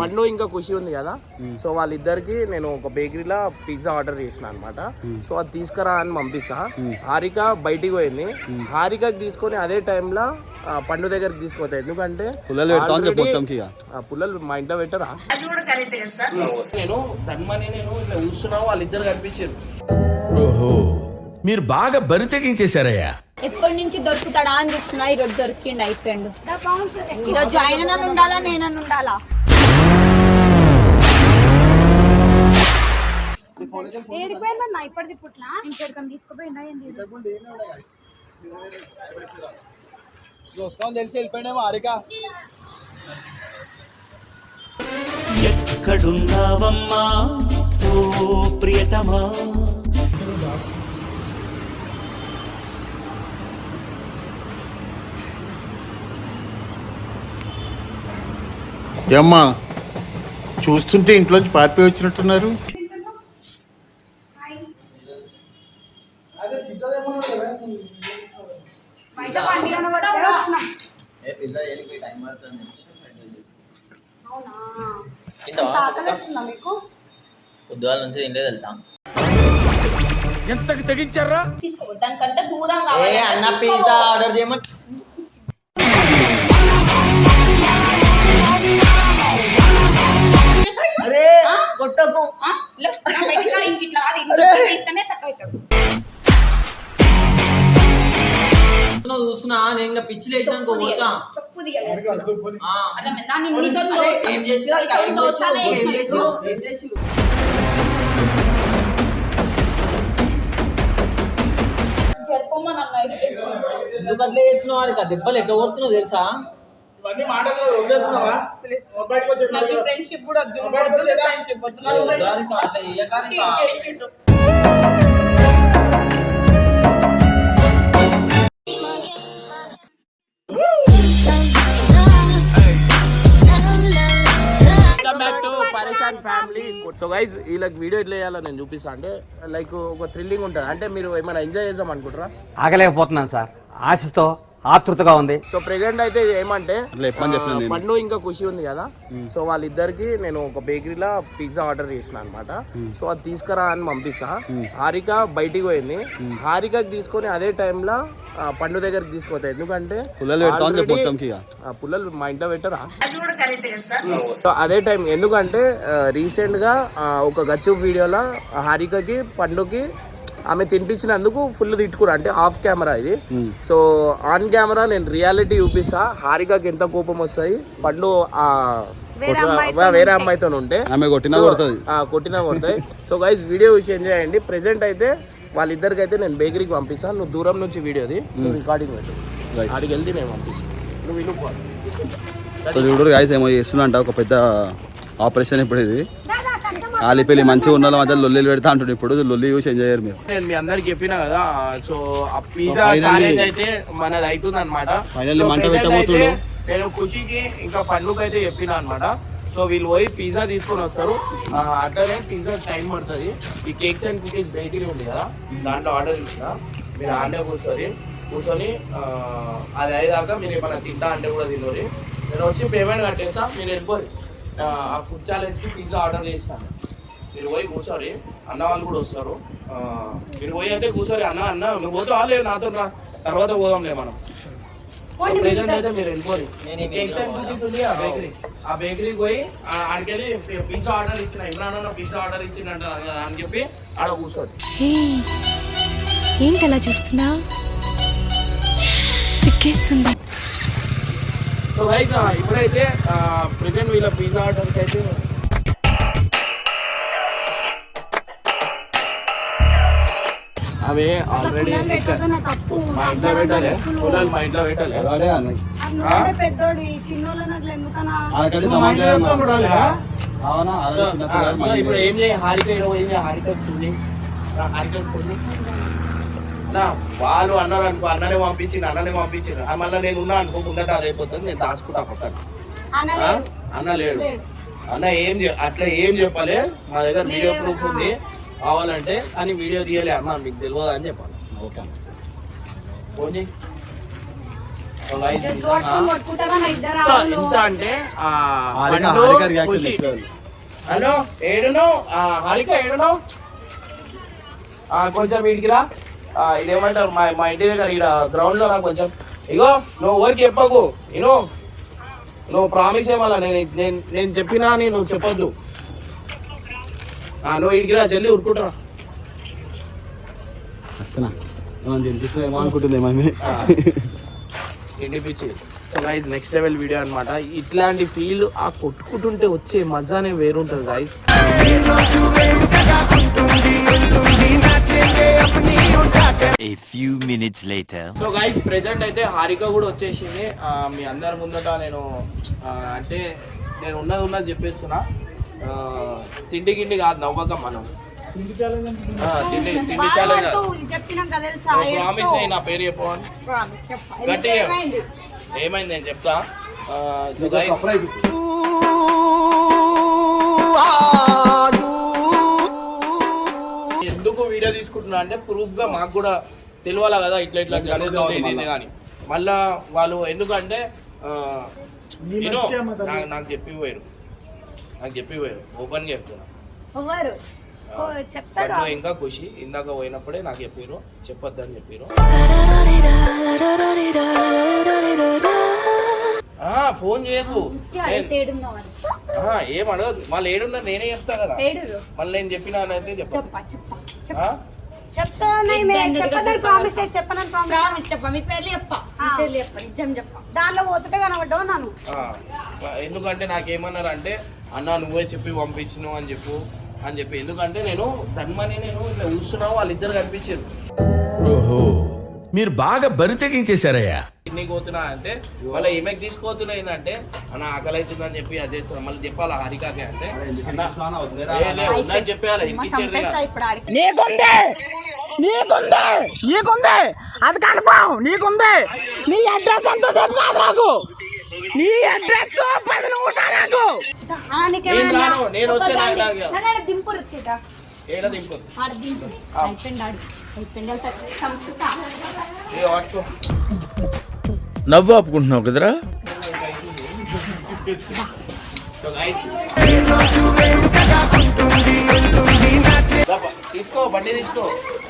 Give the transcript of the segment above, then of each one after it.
పండు ఇంకా ఖుషి ఉంది కదా. సో వాళ్ళిద్దరికి నేను ఒక బేకరీలో పిజ్జా ఆర్డర్ చేసిన అనమాట సో అది తీసుకురా అని పంపిస్తా. హారిక బయటికి పోయింది. హారికకి తీసుకొని అదే టైంలో పండు దగ్గరికి తీసుకుపోతా. ఎందుకంటే already-. ఆ పుల్లలు మా ఇంట్లో పెట్టరా? నేను ధన్మని నేను ఇట్లా చూస్తున్నా వాళ్ళిద్దరు కనిపించారు. ఓహో మీరు బాగా బరి తెగించేశారయ్యా. ఎప్పటి నుంచి దొరుకుతాడా అని చూస్తున్నా ఈరోజు దొరికిండు అయిపోయిండు. ఈరోజు ఆయన నన్ను ఉండాలా నేనన్ను ఉండాలా? ఏడిపోయిందన్న ఇప్పటిది పుట్ల? ఇంకెక్కడికని తీసుకుపోయిండా ఏంది? తెలిసి వెళ్ళిపోయినామో హారిక ఎక్కడున్నావమ్మా? ఓ ప్రియతమా? ఏమ్మా చూస్తుంటే ఇంట్లోంచి పారిపోయి వచ్చినట్టున్నారు బయట పండి కనబడితే వచ్చినాం ఆకలిస్తుందా మీకు? పొద్దుగాల నుంచి తినలే తెలుసా? ఎంతకు తెగించారా? తీసుకోవద్దు దానికంటే దూరం ఏ కావాలి అన్న పిజ్జా ఆర్డర్ చేయమని అరే కొట్టకు. ఆ? లెఫ్ట్ రా, బయటికి రా, ఇంక ఇట్లా కాదు, ఇంక తీస్తేనే చక్కగా అవుతాడు. చూస్తున్నా నేను ఇంకా పిచ్చి కొడతా. ఆ. ఏం చేసిరా? ఏం చేసిరు ఏం చేసిరు ఏం చేసిరు. ఎందుకు అట్లా చేస్తున్నావు? దెబ్బలు ఎట్లా కొడుతున్నావు తెలుసా? నాకు ఫ్రెండ్షిప్ కూడా వద్దు. వద్దు ఫ్రెండ్షిప్ వద్దు. నాకు బ్యాక్ టు పరేషాన్ ఫ్యామిలీ సో గైజ్ వీళ్ళకి వీడియో ఎట్లా చేయాలో నేను చూపిస్తా. అంటే లైక్ ఒక థ్రిల్లింగ్ ఉంటుంది. అంటే మీరు ఏమైనా ఎంజాయ్ చేద్దాం అనుకుంటారా ఆగలేకపోతున్నాను సార్. ఆశతో ఆతృతగా ఉంది. సో ప్రెసెంట్ అయితే ఏమంటే. పండు ఇంకా ఖుషి ఉంది కదా. సో వాళ్ళిద్దరికి నేను ఒక బేకరీలో పిజ్జా ఆర్డర్ చేసిన అనమాట సో అది తీసుకురా అని పంపిస్తా. హారిక బయటికి పోయింది. హారికకి తీసుకొని అదే టైంలో పండు దగ్గరికి తీసుకుపోతా. ఎందుకంటే పుల్లలు మా ఇంట్లో పెట్టరా? సో అదే టైం ఎందుకంటే రీసెంట్గా ఒక గచ్చు వీడియోలో హారికకి పండుకి ఆమె తినిపించినందుకు ఫుల్ తిట్టుకురు అంటే ఆఫ్ కెమెరా ఇది. సో ఆన్ కెమెరా నేను రియాలిటీ చూపిస్తా. హారికకి ఎంత కోపం వస్తాయి? పండు ఆ వేరే అమ్మాయితో ఉంటే. ఆమె కొట్టినా సో, కొడుతుంది. ఆ, కొట్టినా కొడతాయి. సో గైస్ వీడియో విషయం చేయండి? ప్రెసెంట్ అయితే వాళ్ళిద్దరికి అయితే నేను బేకరీకి పంపిస్తాను నువ్వు దూరం నుంచి వీడియోది రికార్డింగ్ పెట్టు. ఆడికి వెళ్తే నేను పంపిస్తాను నువ్వు ఇల్లు చూడు గాయస్ ఏమో చేస్తుందంట ఒక పెద్ద ఆపరేషన్ ఇప్పుడు ఇది కాలిపల్లి మంచిగా ఉన్న వాళ్ళ మధ్య లొల్లిలు పెడతా అంటుండే ఇప్పుడు. లొల్లి చూసి ఎంజాయ్ చేయరు మీరు. నేను మీ అందరికి చెప్పిన కదా సో ఆ పిజ్జా ఛాలెంజ్ అయితే మనది అవుతుంది అనమాట Finally మంట పెట్టబోతుండు. నేను ఖుషికి ఇంకా పండుగ అయితే చెప్పిన అనమాట సో వీళ్ళు పోయి పిజ్జా తీసుకొని వస్తారు. అట్లనే పిజ్జా టైం పడుతుంది. ఈ కేక్స్ అండ్ కుకీస్ బేకరీ ఉంది కదా దాంట్లో ఆర్డర్ ఇచ్చిన మీరు ఆడే కూర్చొని కూర్చొని అది అయ్యేదాకా మీరు ఏమైనా తింటా అంటే కూడా తినరు. నేను వచ్చి పేమెంట్ కట్టేస్తా మీరు వెళ్ళిపోరు ఆ, ఆ ఫుడ్ ఛాలెంజ్కి పిజ్జా ఆర్డర్ చేసినాను. మీరు పోయి కూర్చోరి. అన్న వాళ్ళు కూడా వస్తారు. ఆ, మీరు పోయి అయితే కూర్చోరి. అన్న అన్న నువ్వు పోతే వాళ్ళే నాతో రా. తర్వాత పోదాంలే మనం. ప్రెజెంట్ అయితే మీరు ఆ బేకరీ ఆ బేకరీకి పోయి ఆడికెళ్ళి పిజ్జా ఆర్డర్ ఇచ్చిన. ఇమ్రాన్ అన్న పిజ్జా ఆర్డర్ ఇచ్చిందంట అని చెప్పి ఆడ కూర్చోండి ఏంటి అలా చూస్తున్నా? సిక్కేస్తుంది సో గైస్ ఇప్పుడైతే ప్రెజెంట్ వీళ్ళ పిజ్జా ఆర్డర్కి అయితే అవి ఆల్రెడీ తప్పు. మా ఇంట్లో పెట్టాలి. పొలాలు మా ఇంట్లో పెట్టాలి. ఇప్పుడు ఏం చేయి హారిక హారిక వచ్చింది హారిక వచ్చింది నా వాళ్ళు అన్నారు అనుకో అన్ననే పంపించింది అన్ననే పంపించింది ఆ, మళ్ళీ నేను ఉన్నా అనుకో ముందట అది అయిపోతుంది నేను దాచుకుంటా పక్కన? అన్న లేడు. అన్న ఏం చె- అట్లా ఏం చెప్పాలి? మా దగ్గర వీడియో ప్రూఫ్ ఉంది. కావాలంటే అని వీడియో తీయాలి అన్న మీకు తెలియదు అని చెప్పాలి. ఓకే ఫోన్ చేయి. So guys, పట్టుకొని కొట్టుకుంటారా నా ఇద్దరు ఇంత- ఆవులు? ఇంత అంటే హలో ఏడును హారిక ఏడును ఆ, కొంచెం వీడికి రా. ఆ, ఇదేమంటారు మా మా ఇంటి దగ్గర ఇక్కడ గ్రౌండ్లో రా కొంచెం. ఇగో నువ్వు ఎవరికి చెప్పకు. ఇను నువ్వు ప్రామిస్ ఏమన్నా నేను నేను నేను చెప్పినా అని నువ్వు చెప్పొద్దు. నువ్వు ఇడికి రా జల్లి ఉరుకుంటురా వస్తున్నా. ఏమో అనుకుంటుంది మమ్మీ ఇంటి పిచ్చి? So guys next level video అన్నమాట. ఇట్లాంటి ఫీల్ ఆ కొట్టుకుంటుంటే వచ్చే మజానే వేరుంటుంది guys A few minutes later. So guys present అయితే హారిక కూడా వచ్చేసింది. ఆ, మీ అందరి ముందట నేను అంటే నేను ఉన్నది ఉన్నది చెప్పేస్తున్నా. తిండి గిండి కాదు నవ్వక మనం. ఆ, తిండి తిండి ప్రామిస్ నా పేరు చెప్పవని ప్రామిస్ చెప్ప. గట్టిగా. ఏమైంది? ఏమైంది నేను చెప్తా? ఎందుకు వీడియో తీసుకుంటున్నా అంటే ప్రూఫ్గా మాకు కూడా తెలియాలి కదా ఇట్లా ఇట్లా జరుగుతుంది ఇది కానీ మళ్ళా. వాళ్ళు ఎందుకంటే నాకు చెప్పి పోయారు. నాకు చెప్పి పోయారు. ఓపెన్ చెప్తున్నా. ఎవరు ఓ, చెప్తాడు ఇంకా ఖుషి. ఇందాక పోయినప్పుడే నాకు చెప్పారు చెప్పొద్దని చెప్పారు ఆ, ఫోన్ చేయకు. అని ఏం అడగదు. మళ్ళీ ఏడున్నా నేనే చెప్తా కదా. మళ్ళీ నేను చెప్పినా అయితే చెప్పు చెప్పదని ప్రామిస్ చెప్పనని ప్రామిస్ మీ పేర్లు చెప్ప మీ పేర్లు చెప్ప నిజం చెప్ప దానిలో పోతుంటే కనబడ్డావు నన్ను? ఆ, ఎందుకంటే నాకేమన్నారు అంటే అన్న నువ్వే చెప్పి పంపించినావు అని చెప్పు అని చెప్పి. ఎందుకంటే నేను ధన్మని నేను ఇట్లా చూస్తున్నావు వాళ్ళిద్దరు కనిపించారు. ఓహో మీరు బాగా బరి తెగించేశారయ్యా. కిడ్నీ పోతున్నా అంటే మళ్ళీ ఈమెకి తీసుకోతున్నా ఏంటంటే అన్న ఆకలి అవుతుందని చెప్పి అదే మళ్ళీ చెప్పాలా హరికాకి అంటే అన్న, ఏ, లే, ఉందని చెప్పేయాలి మా ఇంకిచ్చేది సంపేస్తా ఇప్పుడు ఆడికి. ఆ, నేను నీకేమైనా రాను నేను వస్తే నాకు ఏడ దింపు? ఆడ దింపు. అయిపోయింది ఆడు. అయిపోయింది నవ్వు ఆపుకుంటున్నావు కదరా?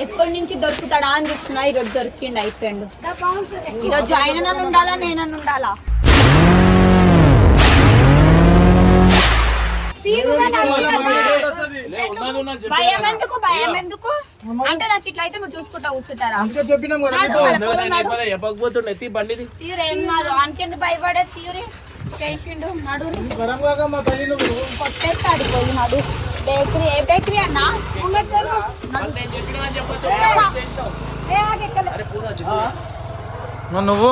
ఎప్పటి నుంచి దొరుకుతాడా అని చూస్తున్నా ఈరోజు దొరికిండు అయిపోయిండు. ఈరోజు ఆయన నన్ను ఉండాలా నేనన్ను ఉండాలా? తీరుగా. భయం ఎందుకు? భయం ఎందుకు అంటే నాకు ఇట్లా అయితే నువ్వు చూసుకుంటా కూర్చుంటారా? చెప్పినాం కదా నాడు, మన ఉన్నది పొలం నాడు. చెప్పదే, చెప్పకపోతుండే ఎత్తి బండిది. తీరేం కాదు. అంకెందుకు భయపడే? తీరి. చేసిండు నడు. కొట్టేస్తాడు పోయి నడు. బేకరీ ఏ బేకరీ అన్నా. నువ్వు?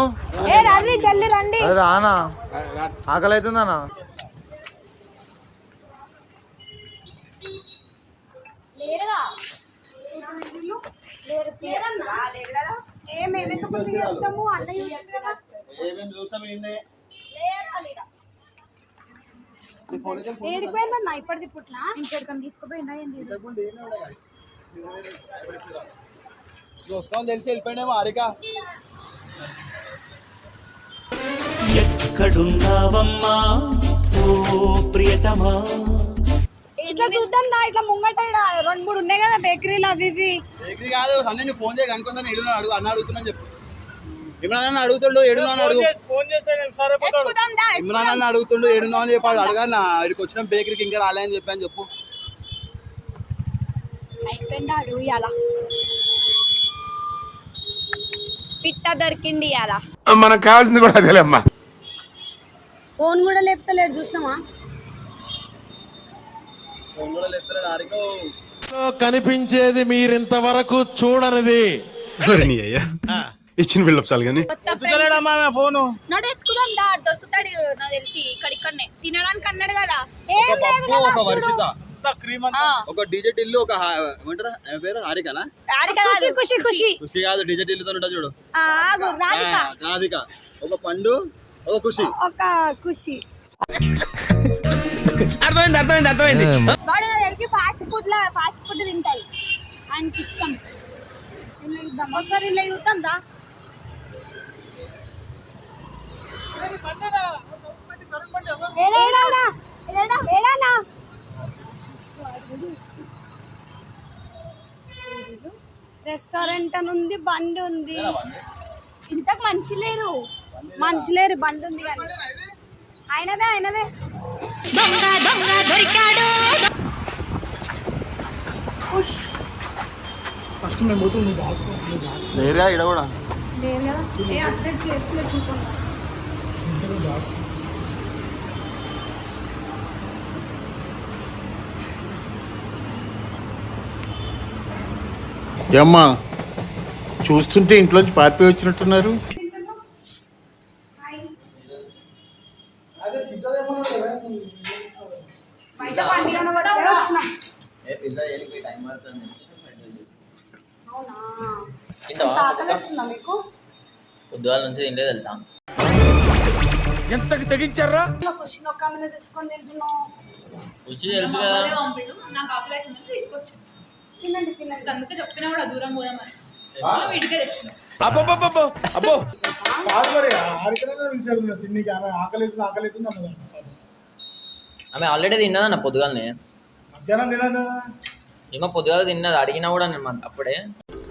ఏ రవి జల్ది రండి. రానా. ఆకలి అవుతుందన్నా లేరుగా లేరు అన్నయ్య ఇప్పటిది పుట్ల ఇంకెక్కడికని తీసుకుపోయిందా ఏంది తెలిసి వెళ్ళిపోయినామో హారిక ఎక్కడున్నావమ్మా? ఓ ప్రియతమా? ఇట్లా చూద్దాం దా ఇట్లా ముంగట ఉన్నాయి కదా బేకరీలు అవి ఇవి. బేకరీ కాదు అన్నీ నువ్వు ఫోన్ చేయ అనుకుందా ఏడున్నా అడుగు అన్న అడుగుతున్నా చెప్పు. ఇమ్రాన్ అన్న అడుగుతుండు అని అడుగు. ఇమ్రాన్ అన్న అడుగుతుండు ఏడున్నా అని చెప్పాడు అడగా నా ఇక్కడికి వచ్చిన బేకరీకి ఇంకా రాలే అని చెప్పి. అని చెప్పు ఇవాళ పిట్ట దొరికింది ఇవాళ మనకు కావాల్సింది కూడా అదేలేమ్మా ఫోన్ కూడా లేపుతలేడు చూసినావా? ఫోన్ కూడా లేపుతున్నాడు హారిక కనిపించేది మీరింతవరకు చూడనిది. ఇచ్చిన బిల్డప్ చాలు కానీ. నడు ఎత్తుకుదాం దా దొరుకుతాడు నాకు తెలిసి ఇక్కడిక్కడనే. తినడానికి అన్నాడు కదా. ఏం లేదు పప్పు, ఒక వర్షిత ఆ, ఒక డిజెట్ ఇల్లు ఒక హా- ఏమంటారా? ఆమె పేరు? హారికనా? ఆడికి ఖుషి కాదు. ఖుషి. ఖుషి. ఖుషి కాదు ఉంటుంది చూడు. ఆగు రాధిక. ఆ, రాధిక. ఒక పండు ఒక ఖుషి. ఒక ఖుషి. అర్థమైంది అర్థమైంది అర్థమైంది. వాడు తెలిసి ఫాస్ట్ ఫుడ్ లా ఫాస్ట్ ఫుడ్ తింటాయి. ఆయనకి ఇష్టం. ఒకసారి ఇలా చూద్దాం దా. ఏడా, ఏడా, ఏడా? ఏడా, ఏడానా? రెస్టారెంట్ అని ఉంది బండి ఉంది. ఇంతకు మనిషి లేరు. మనిషి లేరు బండి ఉంది కానీ. అయినదే అయినదే ఉష్. లేరుగా ఇక్కడ కూడా కదా ఏ ఏమ్మా చూస్తుంటే ఇంట్లోంచి పారిపోయి వచ్చినట్టున్నారు బయట బండి కనబడితే వచ్చినాం అవునా ఇంత ఆకలిస్తుందా మీకు పొద్దుగాల నుంచి తినలేదు తెలుసా? ఎంతకి తెగించారా? క్వశ్చన్ ఒక ఆమె తెచ్చుకొని ఖుషి తెలుసు కదా నాకు ఆకలి తీసుకొచ్చి. తినండి తినండి. అందుకే చెప్పినా కూడా దూరం పోదామని వీటికే తెచ్చిన. అబ్బో అబ్బో. కాదు మరి ఆమె ఆకలి అవుతుంది ఆకలి అవుతుంది అన్నది ఆమె ఆల్రెడీ తిన్నదన్న పొద్దుగాలనే. మధ్యాహ్నం తినదు కదా ఏమో పొద్దుగాల తిన్నది అడిగినా కూడా నేను అప్పుడే.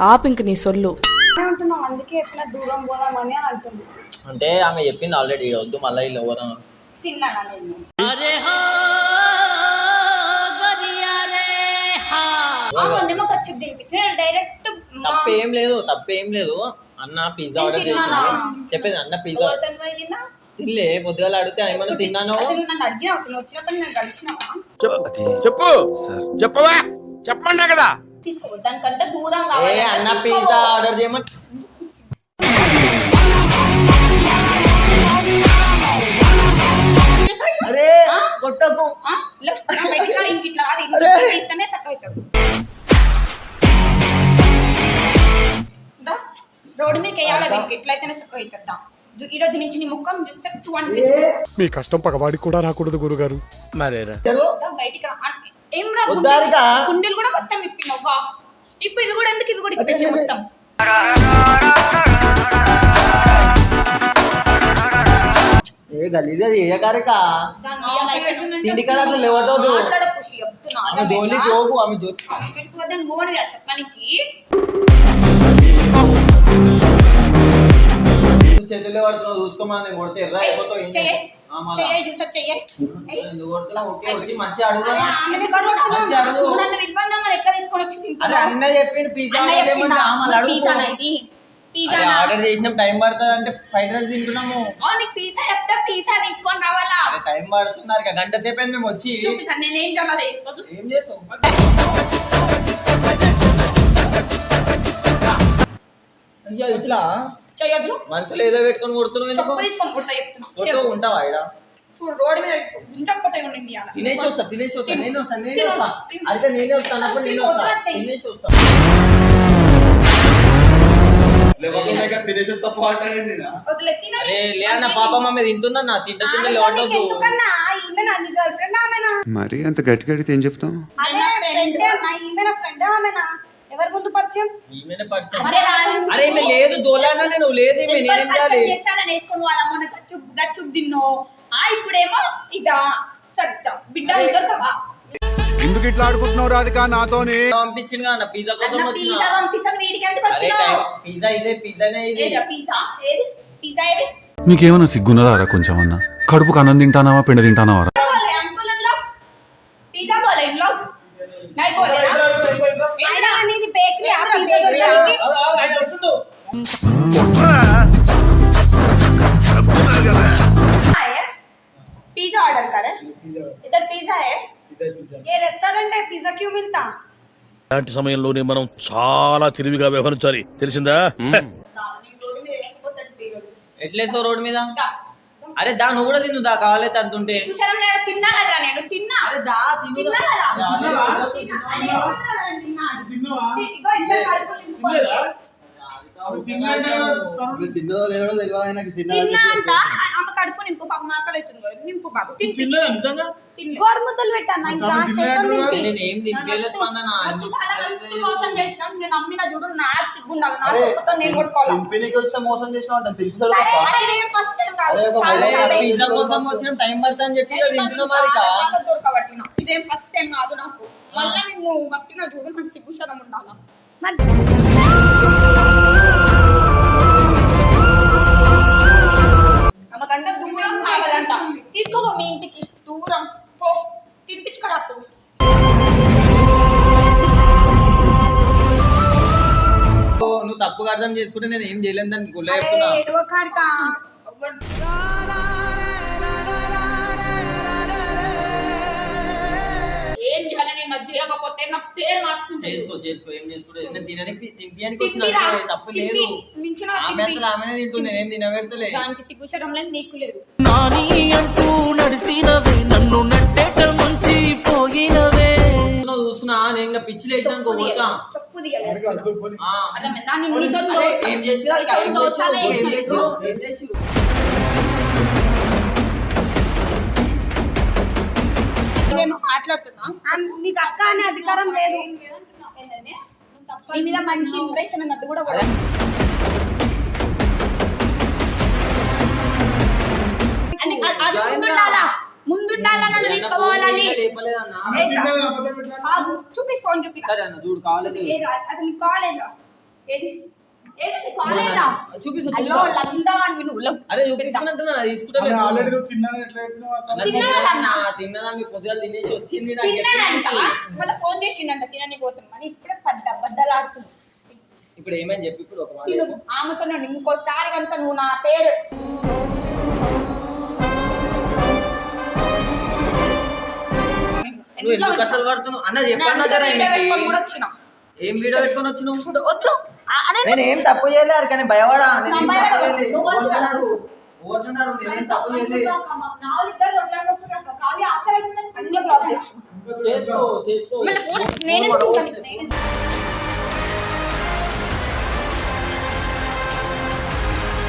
ఆపు ఇంక నీ సొల్లు. అనే ఉంటున్నాం అందుకే ఎట్లా దూరం పోదామని అని అంటుంది. అంటే ఆమె చెప్పింది ఆల్రెడీ వద్దు మళ్ళీ వీళ్ళు ఎవరు తిన్నానా నేను. నిమ్మకి వచ్చి తినిపించిన డైరెక్ట్ తప్పేం లేదు తప్పేం లేదు. అన్న పిజ్జా ఆర్డర్ చేసిన చెప్పేది అన్న పిజ్జా తినలే పొద్దుగాల అడిగితే ఏమన్నా తిన్నాను? అడిగిన అసలు వచ్చినప్పుడు నేను కలిసినావా? చెప్పు. చెప్పవా? చెప్పమంటా కదా? తీసుకో దానికంటే దూరం ఏ కావాలి. అన్న పిజ్జా ఆర్డర్ చేయమని అరే కొట్టకు. ఆ? లెఫ్ట్ రా, బయటికి రా, ఇంక ఇట్లా కాదు, ఇంక తీస్తేనే చక్కగా అవుతాడు. దా, రోడ్డు మీద వేయాలి వీనికి ఎట్లయితేనే చక్కగా అవుతాడు దా. ఈ రోజు నుంచి నీ ముఖం చూస్తే చూ అనిపించింది మీ కష్టం పగవాడికి కూడా రాకూడదు గురుగారు. మరేరా? బయటికి రా. అన్- ఏం రా వద్దారికా? గుండెలు- గుండెలు కూడా మొత్తం ఇప్పినావు వా ఇప్పుడు ఇవి కూడా ఎందుకు ఇవి కూడా ఇప్పేసి మొత్తం? ఏ గలీజ్ అది ఏ కారక? దాన్ని తిండి. మాట్లాడ ఖుషి చెప్తున్నా ఆమె పోగు ఆమె ధోని ఇక్కడికి వద్దని మోడు చెప్పడానికి చేతుల్లో పడుతున్నావు చూసుకోమని నేను కొడితే ఎర్ర అయిపోతావు ఏం చెయ్యి. చెయ్యి చూసా నన్ను మరి ఎట్లా తీసుకొని వచ్చి? అన్న చెప్పిండు పిజ్జా అన్న ఆర్డర్ చెప్పిండా? ఇది? చేసినాం టైం పడుతుంది అంటే ఫ్రైడ్ రైస్ తింటున్నాము. ఓ, నీకు పిజ్జా చెప్తే పిజ్జా తీసుకొని రావాలా? టైం పడుతున్నారు ఇక గంట సేపు మేము వచ్చి. చూపిస్తాను నేను ఏం చేయాలో చేస్తాను ఏం చేస్తావు? అయ్యో ఇట్లా? చేయొద్దు మనసులో ఏదో పెట్టుకొని కొడుతున్నావు ఎందుకు? చెప్పు తీసుకొని కొడతా చెప్తున్నా. కొట్టు. ఉంటావా ఈడ చూడు రోడ్డు మీద గుంజకపోతే ఉండండి ఇవాళ. తినేసి వస్తా తినేసి వస్తా. తిను. నేను వస్తా నేనే తిను. వస్తా. తిను. నేనే వస్తాను అప్పుడు తిను, నేను వస్తా. తినేసి వస్తా. వదిలే, తినని. అరే లే అన్న పాప మమ్మీ తింటుందన్న తింట తింట లేవటొద్దు ఎందుకన్నా? ఈమె నా గర్ల్ ఫ్రెండ్ ఆమెనా? మరి అంత గట్టి గడితే ఏం చెప్తాం? అదే ఫ్రెండ్ అన్నా ఈమె నా ఫ్రెండ్ ఆమెనా? ఎవరు ముందు పరిచయం? ఈమెనే పరిచయం. అరే రాను. అరే ఈమె లేదు దోలానా నేను లేదు ఈమె నేను నేనేం పరిచయం చేయాలి చేస్తానని వాళ్ళ అమ్మను గచ్చు గచ్చు తిన్నో? ఆ ఇప్పుడేమో ఇదా. చెప్తా బిడ్డ అరే. దొరకవా? ఎందుకు ఇట్లా ఆడుకుంటున్నావు రాధిక? నాతోని. పంపించింది కదా పిజ్జా కోసం అన్న పిజ్జా వచ్చిన పంపించాను వీడికి ఎందుకు అరే పిజ్జా ఇదే పిజ్జానే ఇది. ఏదిరా పిజ్జా? ఏది? పిజ్జా ఏది? నీకేమైనా సిగ్గున్నదారా కొంచెం అన్న కడుపుకు అన్నం తింటానావా పిండ తింటానావా పిజ్జా బోలే పిజ్జా అనేది బేకరీ ఆ పిజ్జా దొరకడానికి है पिज्जा ऑर्डर करे इधर पिज्जा है ये रेस्टोरेंट है पिज्जा क्यों मिलता ఇలాంటి సమయంలోనే మనం చాలా తెలివిగా వ్యవహరించాలి తెలిసిందా ఎట్లేసావు రోడ్ మీద అరే దా నువ్వు కూడా తిను దా కావాలైతే చూసారా నేను తిన్నా కదా నేను తిన్నా. అరే దా తిను తిన్నా కదా. తిన్నదో లేదో తెలియదు ఆయనకి తిన్నా అంట ఆమె కడుపు నింపు పాపం ఆకలి అవుతుంది కదా. నింపు బాబు తిని తినలేదా నిజంగా? గోరుముద్దలు పెట్టాను ఇంకా తింపి నేను ఏం స్పందన మోసం చేసినాం నేను నమ్మిన చూడు నా యాప్ సిగ్గుండాలి నా సొంతం నేను కొట్టుకోవాలి? తింపినికి వస్తే మోసం చేసిన అంటే. అరే ఫస్ట్ టైం కాదు. పిజ్జా. కోసం వచ్చిన అని చెప్పి తింటున్నా మరి దొరకబట్టిన. ఇదేం ఫస్ట్ టైం కాదు నాకు. మళ్ళీ నిన్ను పట్టిన చూడు నాకు సిగ్గు శరం ఉండాలా? మరి ఆమెకంటే దూరం కావాలంట. తీసుకోపో మీ ఇంటికి. దూరం. పో. తినిపించుకరా పో. నువ్వు తప్పుగా అర్థం చేసుకుంటే నేను ఏం చేయలేను దాన్ని గుల్ల చెప్తున్నా. ఏం చేయాలి నేను అది చేయకపోతే నా పేరు మార్చుకుంటే చేసుకో చేసుకో. ఏం చేసుకుంటే నేను తినిపియానికి వచ్చిన తప్పు లేదు. తిండి. మించిన ఆమె తిండి. అంతా ఆమెనే తింటుంది. నేనేం తినబెడతలే. దానికి సిగ్గు శరం లేదు నీకు లేదు. నాని అంటూ నడిసినవే నన్ను నట్టేట ముంచి పోయినవే. చూస్తున్నా నేను ఇంకా పిచ్చి లేచాను దోస్తా. ఏం చేసిరా ఏం చేసిరు ఏం చేసిరు మాట్లాడుతున్నా. నీకు అక్క అనే అధికారం లేదు. మీద మంచి ఇంప్రెషన్ అన్నది కూడా అది- ముందుండాలా? ముందుండాలా నన్ను తీసుకోవాలని చూపి ఫోన్ చూపి. సరే అన్న చూడు కాలేదు ఏది? అసలు నీ కాలేజా? ఏది? చూపిస్తున్నట్టున్నా తీసుకుంటా ఆల్రెడీ చిన్నది ఎట్లా? తిన్నదన్నా పొద్దుగా తినేసి వచ్చింది. మళ్ళీ ఫోన్ చేసిండంట తినని ఇప్పుడే ఏమని చెప్పి ఇప్పుడు ఒక తిను ఆమెతో ఇంకోసారి కనుక నువ్వు నా పేరు. నువ్వు ఎందుకు కష్టాలు పడుతున్నావు? అన్న చెప్పన్నా జర ఏం వీడియో పెట్టుకొని వచ్చినావు? చూడు వద్దు అదే నేను ఏం తప్పు చేయలేదు కానీ భయపడా. నేనేం తప్పు చేయలేదు. చేసుకో చేసుకో. నేనే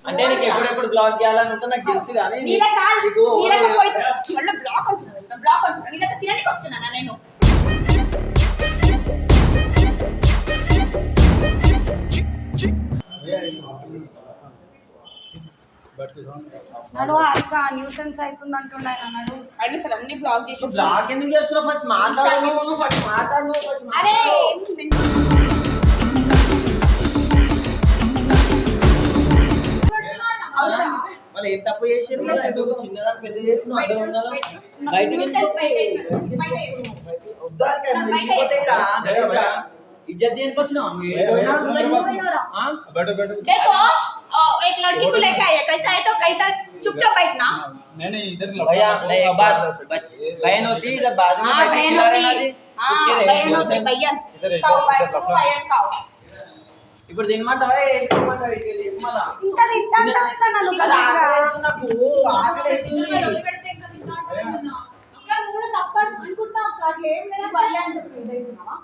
అంటే నీకు ఎప్పుడెప్పుడు బ్లాక్ చేయాలనుకుంటే నాకు తెలుసు కానీ బ్లాక్ అంటున్నాను బ్లాక్ అంటున్నాను నీళ్ళ తినడానికి వస్తున్నానా నేను? నడు అక్క న్యూసెన్స్ అవుతుంది అంటుండే ఆయన నడు. అన్ని సార్ అన్ని బ్లాక్ చేసి బ్లాక్ ఎందుకు చేస్తున్నావు? ఫస్ట్ మాట్లాడు ఫస్ట్ మాట్లాడు అరే. మళ్ళీ ఏం తప్పు చేసారు చిన్నదాన్ని పెద్ద చేస్తున్నావు అర్థం ఉండాలా? బయటికి Nuisance ఎందుకు? బయట వేయకు. బయట వేయకు. వద్దు అక్క, నువ్వు ఇంటికి పోతే ఇక డైరెక్ట్గా ఇజ్జత్ దేనికి వచ్చినావు నువ్వు ఏడికి పోయినా? ఆ? देखो अ, एक लड़की को लेके आया कैसा है तो कैसा चुपचाप बैठना भैया मैं एक बात बच- बहन होती है इधर बाजू में हाँ बैठी बहन खिला होती रहे ना जी हाँ कुछ के बहन रहे होती बहन काऊ बैठो बहन काऊ ఇప్పుడు తినమంటావా ఏం తినమంటావా ఇక్కడికి వెళ్ళి మళ్ళా ఇంకా తింటాంటావు ఇంకా నన్ను అలా గట్టిగా. ఆకలి అవుతుంది నాకు ఆకలి అవుతుంది బయ్యా అని చెప్పి ఇదైతున్నావా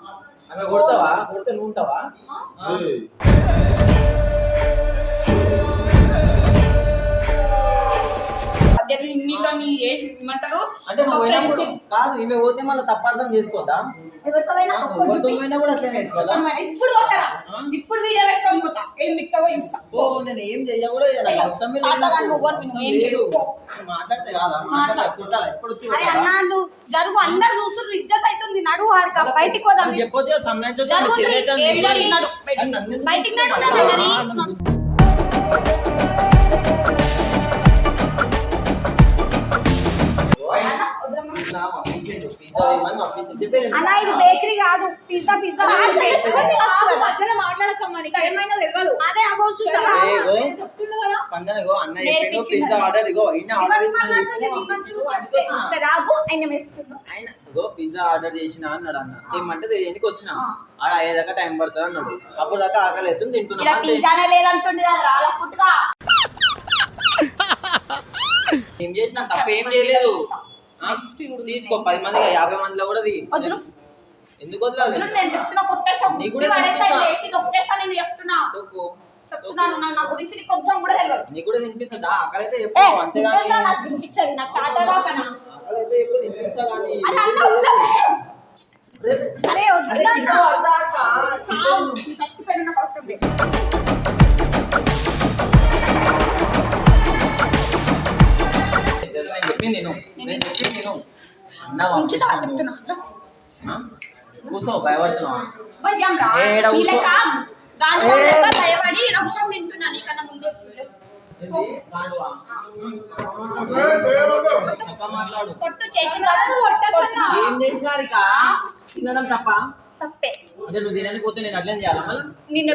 ఆమె కొడతావా? కొడితే నువ్వు ఉంటావా? కాదు ఈమె పోతే మళ్ళీ ఎవరితో పోయినా. పోయినా కూడా అట్లనే వేసుకోవాలా ఒక్కటి పోయినా. ఇప్పుడు పోతారా? ఇప్పుడు వీడియో పెట్టుకొని పోతా ఏం మిక్తావో చూస్తా ఓ నేను ఏం చెయ్య కూడా చేయాలి. చెయ్యవు. అవసరం లేదు చాతగా నాకు. నువ్వు అని నువ్వు ఏం లేదు. చేయవు. పో. నువ్వు మాట్లాడితే కాదా మాట్లాడాలి కొట్టాలి ఎప్పుడు వచ్చి అరే కొట్టాలా? అన్నా నువ్వు జరుగు అందరు చూస్తున్నారు ఇజ్జత్ అవుతుంది నడు హారిక బయటికి పోదాం అని చెప్పొచ్చు కదా, జరుగుతుంది. నడు, బయటికి. అని నన్ను ఎందుకు బయటికి నడు, తీసుకుంటావా? నడు, ఆ, మరి. నన్ను అన్నా ఇది బేకరీ కాదు. Pizza pizza. మధ్యలో మాట్లాడకమ్మా ఏమైనా తెలియదు అదే అగో చూసావా? అన్న పిజ్జా. ఆర్డర్ ఇగో అయినా ఆర్డర్ ఆయన ఇగో పిజ్జా ఆర్డర్ చేసిన అన్నాడు అన్న. ఏమంటే దేనికి వచ్చిన? ఆడ అయ్యేదాకా టైం పడుతుంది అన్నాడు. అప్పుడు దాకా ఆకలి ఇలా తింటున్నా. పిజ్జానే లేదంటుండే ఏం చేసినా తప్ప ఏం చేయలేదు? తీసుకో పది మంది యాభై మందిలో కూడా ది వద్దు ఎందుకు వదలాలి? నేను చెప్తున్నా నీకు కూడా నేను చెప్తున్నా. తొక్కు. చెప్తున్నాను నా- గురించి నీకు కొంచెం కూడా తెలియదు నీకు కూడా తినిపిస్తుందా చెప్పు నాకు తినిపించదు నాకు ఎప్పుడు తినిపిస్తా కానీ. అన్న. అరే కింద చచ్చిపోయిన నాకు నేను చెప్పింది నేను నేను చెప్పింది నేను? కూర్చో భయపడుతున్నావా? భయపడి నీకన్నా ముందు కొట్టు. చేసిన. ఏం తినడం తప్ప? తప్పే. అంటే నువ్వు తినడానికి పోతే నేను అట్లనే చేయాలి? మళ్ళీ నేను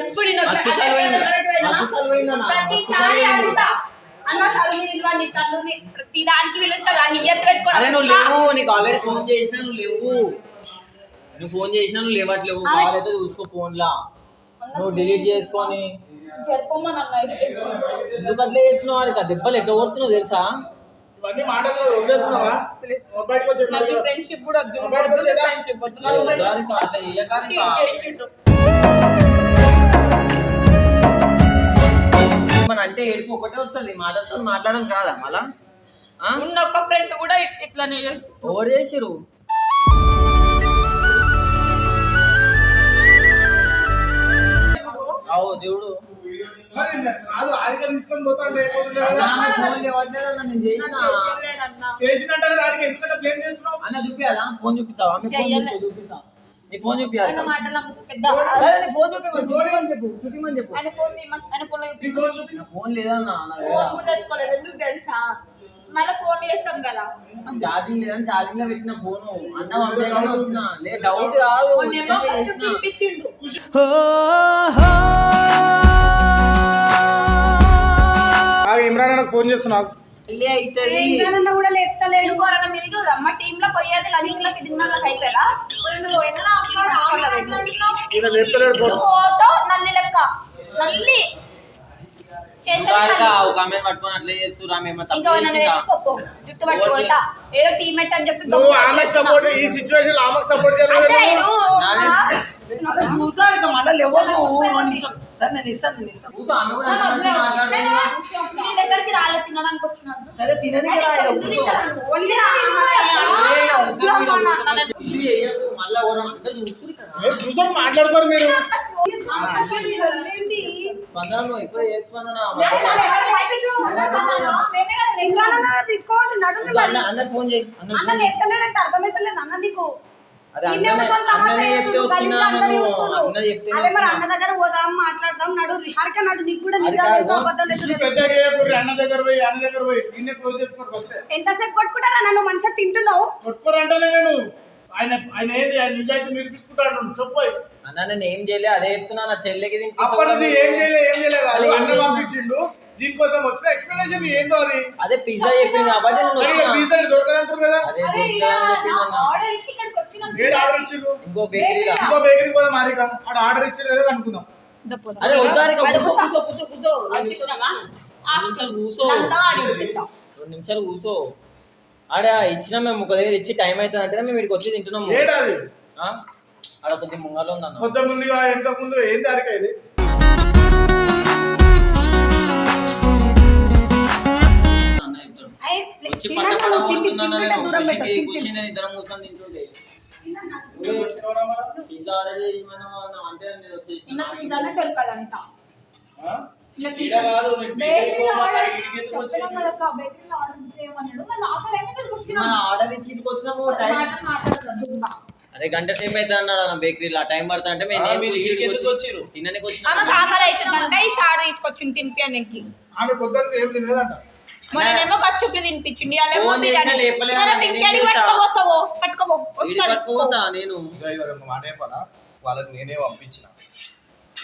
ఎప్పుడు అన్న చదువు నీ ప్రతి దానికి అరే నువ్వు లేవు. నీకు ఆల్రెడీ ఫోన్ చేసినా నువ్వు లేవు. నువ్వు ఫోన్ చేసినా నువ్వు లేవట్లేవు అయితే చూసుకో ఫోన్ లా నువ్వు డిలీట్ చేసుకొని. ఎందుకు అట్లా చేస్తున్నావు? వాడికి ఆ దెబ్బలు ఎట్లా కొడుతున్నావు తెలుసా? ఇవన్నీ మాటలు వదిలేస్తున్నావా? బయటకు వచ్చి నాకు ఫ్రెండ్షిప్ కూడా? ఫ్రెండ్షిప్ వద్దు మన అంటే ఏడుపు ఒకటే వస్తుంది. మాటలతో మాట్లాడడం రాదా మళ్ళా? ఉన్న ఒక్క ఫ్రెండ్ కూడా ఇట్- ఇట్లానే చేస్తుంది ఎవరు చేసిరు అవు దేవుడు. మరి నేను కాదు ఆరిక తీసుకొని పోతాను లేకపోతుండే అన్నా, కదా. నా ఫోన్ లేవట్లేదన్నా, నేను చేసిన. చేసినట్టు దానికి ఎందుకంటే బ్లేమ్ చేస్తున్నావు? అన్న చూపియాలా ఫోన్ చూపిస్తావా? ఫోన్ చెయ్యలే. చూపిస్తా, చూపిస్తా. నీ ఫోన్ చూపియాలి ఆయన మాటలు నమ్ముకు పెద్ద సరే, నీ ఫోన్ చూపిమని చెప్పు చూపిమని చెప్పు ఆయన ఫోన్ ఆయన ఫోన్లో ఫోన్ చూపి ఫోన్ లేదన్నా నా ఫోన్ దగ్గర కూడా తెచ్చుకోలేడు ఎందుకు తెలుసా? మళ్ళీ ఫోన్ చేస్తాం కదా. ఛార్జింగ్ లేదని ఛార్జింగ్లో పెట్టిన ఫోన్. అన్న వచ్చిన. లే డౌట్ కాదు. ఇమ్రాన్ అన్నకు ఫోన్ చేస్తున్నావు. కూడా లేపుతలేడు. ఎవరైనా మిలిగి రమ్మ టీమ్లో పోయేది లంచ్ లకి డిన్నర్ లకి అయిపోయారా పోతావు నల్లి లెక్క. నల్లి. నువ్వు ఆమెకు. సపోర్ట్ ఈ సిచ్యువేషన్ ఆమెకు సపోర్ట్ సరే కూర్చొని మాట్లాడుకోరు మీరు. స్పందనలో ఎక్కువ ఏ స్పందన ఇంద్రానన్న అన్న ఫోన్ చేయి అన్న అర్థమైతలేదు అన్న నీకు అన్న మరి అన్న దగ్గర పోదాం మాట్లాడదాం నడు హరిక నడు నీకు కూడా అన్న దగ్గర పోయి అన్న దగ్గర ఎంతసేపు కొట్టుకుంటారా నన్ను మంచిగా తింటున్నావు కొట్టుకోరంటలే నేను ఆయన ఆయన ఏంది ఆయన నిజాయితీ నిరూపించుకుంటాను చెప్పు అన్న నేను ఏం చేయలే అదే చెప్తున్నా నా చెల్లెకి దీనికి అప్పటి నుంచి ఏం చేయలేదు ఏం చేయలేదు అది అన్న పంపించిండు. దీనికోసం వచ్చిన ఎక్స్ప్లెనేషన్ ఏందో అది? అదే పిజ్జా చెప్పింది కాబట్టి నేను మరి వచ్చిన. పిజ్జా దొరకదంటారు కదా? అదే దొరకదని చెప్పింది అన్న. ఆర్డర్ ఇచ్చి ఇక్కడికి వచ్చినాం ఏడు ఆర్డర్ ఇచ్చిండు ఇంకో బేకరీలా ఇంకో బేకరీకి పోదాం మారిక. ఆడ ఆర్డర్ ఏదో అనుకుందాం. అరే వద్దారిక కూర్చో కూర్చో కూర్చో కూర్చో. రెండు నిమిషాలు కూర్చో. ఆడి ఉడికిద్దాం. రెండు నిమిషాలు కూర్చో. ఆడ ఇచ్చిన మేము ఒక దగ్గర ఇచ్చి టైం అవుతుంది అంటే మేము ఇక్కడికి వచ్చి తింటున్నాము. కొద్ది ముంగలో ఉందన్న. కొత్త ముందుగా ఎంత ముందు ఏం దారిక ఇది ఆర్డర్ ఇచ్చి అరే గంట సేపు అయితే అన్నాడు అన్న బేకరీలో ఆ టైం పడుతుంది అంటే మేము? తినడానికి ఆమెకు వచ్చిన ఆకలి అవుతుందంట ఈ సాడు తీసుకొచ్చింది తినిపియడానికి ఆమె పొద్దున్న ఏం తినలేదంట. మొన్నేమో కచ్చుప్లు తినిపించింది వాళ్ళేమో ఫోన్ చేసినా బిర్యానీ. లేపలేదు, మరి నేనేం ఇంకేడికి చేస్తా? పట్టుకోపోతావో పట్టుకోపో వీడి వస్తుంది పట్టుకుపోతా నేను. ఇగో ఇగో ఒక మాట చెప్పాలా? వాళ్ళకి నేనే పంపించిన.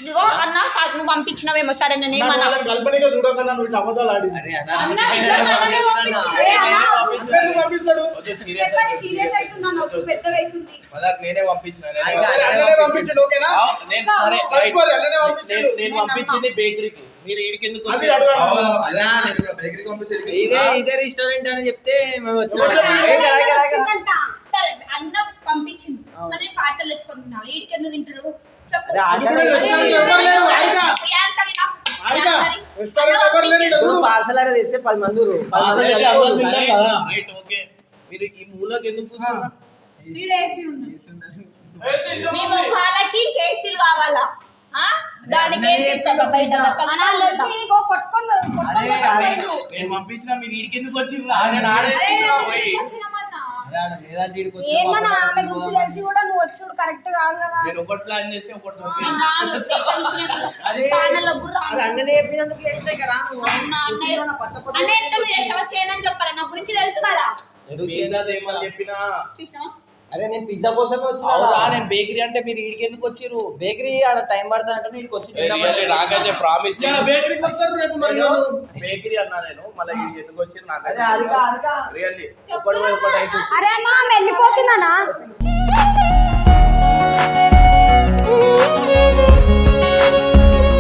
ఇదిగో అన్న కాదు నువ్వు పంపించినవేమో సరే నాకు నేనేమన్నా వాళ్ళని కల్పనగా చూడకన్నా నువ్వు ఇట్లా అబద్ధాలు ఆడి అరే అన్న అన్న, నేను నిజంగానే చెప్తున్నా. పంపించు. ఏ అన్న, ఎందుకు పంపిస్తాడు? కొంచెం serious చెప్పని అయ్యి సీరియస్ అవుతుందా నొప్పి పెద్దగా అవుతుంది మదాక్ నేనే పంపించిన నేనే అయితే సరే పంపించిన. అన్ననే పంపించండు. ఓకేనా? ఆ, నేను సరే రైట్. మర్చిపోరు, అన్ననే పంపించిండు. నేను- నేను పంపించింది బేకరీకి. మీరు ఈడికి ఎందుకు అది వచ్చారు? అడగాలి. ఇదే ఇదే రెస్టారెంట్ అని చెప్తే మేము వచ్చినాం. ఎవరు ఏ, కదా, కదా, కదా. వచ్చిందంట. సరే అన్న పంపించింది. పార్సల్ తెచ్చుకొని తినాలి వీడికి ఎందుకు తింటారు? ఇప్పుడు. పార్సల్ ఆడ తెస్తే పది మంది. మీరు ఈ మూలకి ఎందుకు మీ ముఖాలకి కేసులు కావాలా? పంపించిన మీరు ఈడికి ఎందుకు వచ్చిర్రు? ఏందన్నా ఆమె గురించి తెలిసి కూడా నువ్వు వచ్చుడు కరెక్ట్ కాదు కదా. నేను ఒకటి ప్లాన్ చేసి ఒకటి. అన్ననే చెప్పినందుకు అన్నయ్య చెప్పాలి? నా గురించి తెలుసు కదా. చెప్పినా? అరే నేను పిజ్జా కోసమే అవునా? వచ్చిన నేను బేకరీ అంటే మీరు ఈడికి ఎందుకు వచ్చిర్రు? బేకరీ ఆడ టైం పడుతుంది అంటే నీకు వచ్చి నాకైతే ప్రామిస్ ఇలా బేకరీకి వస్తారు రేపు మరి వాళ్ళు. బేకరీ అన్నా నేను మళ్ళీ ఎందుకు వచ్చిర్రు అరే హారిక హారిక నాకైతే రియల్లీ. ఒకటి పోయి ఒకటి అయితే. అరే అన్న వెళ్ళిపోతున్నానా